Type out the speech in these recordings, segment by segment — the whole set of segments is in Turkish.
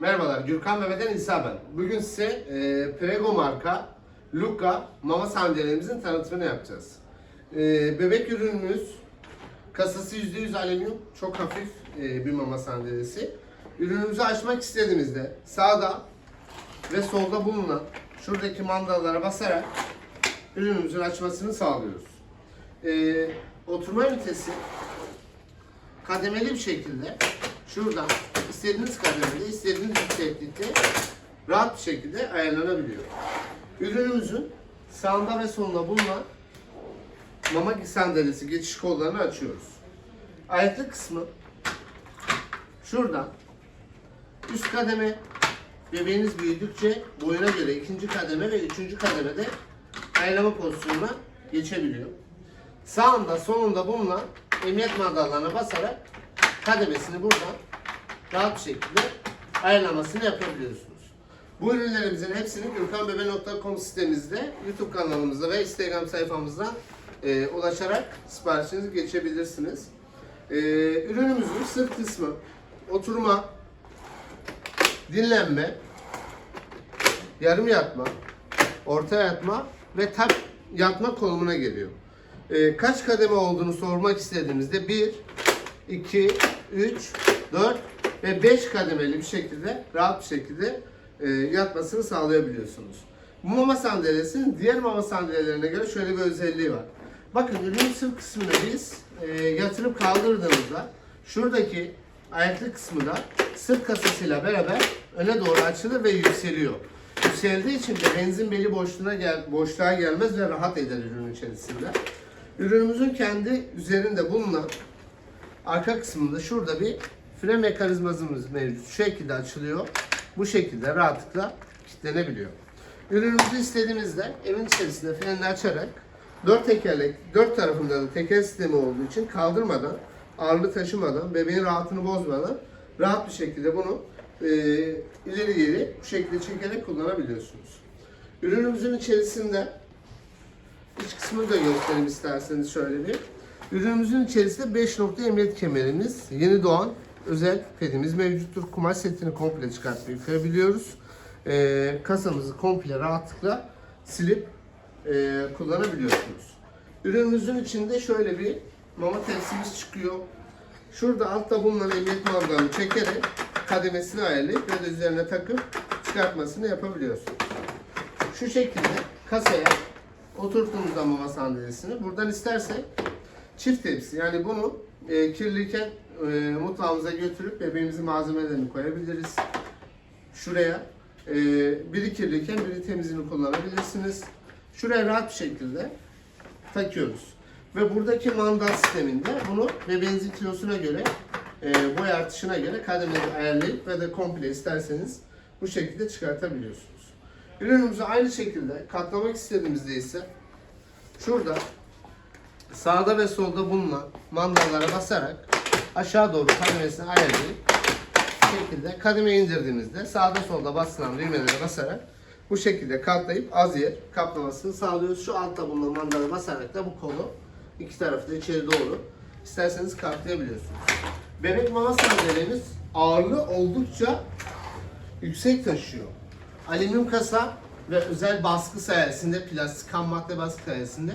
Merhabalar, Gürkan Mehmet'ten İsa ben. Bugün size e, Prego marka Luca mama sandalyelemizin tanıtımını yapacağız. E, bebek ürünümüz kasası %100 alüminyum, çok hafif e, bir mama sandalyesi. Ürünümüzü açmak istediğimizde sağda ve solda bulunan şuradaki mandallara basarak ürünümüzün açmasını sağlıyoruz. E, oturma ünitesi kademeli bir şekilde şuradan istediğiniz kademede, istediğiniz yükseklikte rahat bir şekilde ayarlanabiliyor. Ürünümüzün sağında ve solunda bulunan mama sandalyesi geçiş kollarını açıyoruz. Ayaklı kısmı şuradan üst kademe bebeğiniz büyüdükçe boyuna göre ikinci kademe ve üçüncü kademede ayarlama pozisyonuna geçebiliyor. Sağında solunda bulunan emniyet mandallarına basarak kademesini buradan rahat bir şekilde ayarlamasını yapabiliyorsunuz. Bu ürünlerimizin hepsini gürkanbebe.com sitemizde, YouTube kanalımızda ve Instagram sayfamızdan e, ulaşarak siparişinizi geçebilirsiniz. E, ürünümüzün sırt kısmı oturma, dinlenme, yarım yatma, orta yatma ve tak yatma konumuna geliyor. Ee, kaç kademe olduğunu sormak istediğimizde 1, 2, 3, 4 ve 5 kademeli bir şekilde rahat bir şekilde e, yatmasını sağlayabiliyorsunuz. Bu mama sandalyesinin diğer mama sandalyelerine göre şöyle bir özelliği var. Bakın ürünün sırt kısmını biz e, yatırıp kaldırdığımızda şuradaki ayaklı kısmı da sırt kasasıyla beraber öne doğru açılır ve yükseliyor. Yükseldiği için de benzin beli boşluğuna gel, boşluğa gelmez ve rahat eder ürünün içerisinde. Ürünümüzün kendi üzerinde bulunan arka kısmında şurada bir fren mekanizmamız mevcut. Şu şekilde açılıyor. Bu şekilde rahatlıkla kilitlenebiliyor. Ürünümüzü istediğimizde evin içerisinde frenini açarak dört tekerlek, dört tarafında da teker sistemi olduğu için kaldırmadan, ağırlığı taşımadan, bebeğin rahatını bozmadan rahat bir şekilde bunu e, ileri geri bu şekilde çekerek kullanabiliyorsunuz. Ürünümüzün içerisinde İç kısmını da göstereyim isterseniz şöyle bir. Ürünümüzün içerisinde 5 nokta emniyet kemerimiz, yeni doğan özel pedimiz mevcuttur. Kumaş setini komple çıkartıp yıkayabiliyoruz. Ee, kasamızı komple rahatlıkla silip e, kullanabiliyorsunuz. Ürünümüzün içinde şöyle bir mama tepsimiz çıkıyor. Şurada altta bulunan emniyet mandalını çekerek kademesini ayarlayıp ve üzerine takıp çıkartmasını yapabiliyorsunuz. Şu şekilde kasaya oturttuğumuzda mama sandalyesini buradan istersek çift tepsi yani bunu e, kirliyken e, mutfağımıza götürüp bebeğimizin malzemelerini koyabiliriz. Şuraya e, biri kirliyken biri temizini kullanabilirsiniz. Şuraya rahat bir şekilde takıyoruz. Ve buradaki mandal sisteminde bunu bebeğinizin kilosuna göre e, boy artışına göre kademeleri ayarlayıp ve de komple isterseniz bu şekilde çıkartabiliyorsunuz. Ürünümüzü aynı şekilde katlamak istediğimizde ise şurada sağda ve solda bulunan mandallara basarak aşağı doğru kademesini ayarlayıp şekilde kademe indirdiğimizde sağda solda basılan düğmelere basarak bu şekilde katlayıp az yer kaplamasını sağlıyoruz. Şu altta bulunan mandalı basarak da bu kolu iki tarafı da içeri doğru isterseniz katlayabiliyorsunuz. Bebek mama sandalyemiz ağırlığı oldukça yüksek taşıyor. Alüminyum kasa ve özel baskı sayesinde, plastik ham madde baskı sayesinde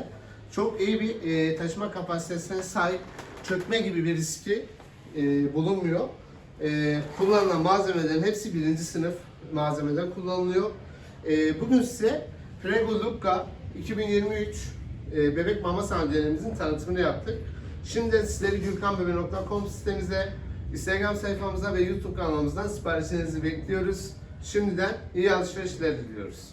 çok iyi bir e, taşıma kapasitesine sahip çökme gibi bir riski e, bulunmuyor. E, kullanılan malzemelerin hepsi birinci sınıf malzemeden kullanılıyor. E, bugün size Prego Luca 2023 e, bebek mama sandalyelemizin tanıtımını yaptık. Şimdi sizleri gürkanbebe.com sitemize, Instagram sayfamıza ve YouTube kanalımızdan siparişlerinizi bekliyoruz. Şimdiden iyi alışverişler diliyoruz.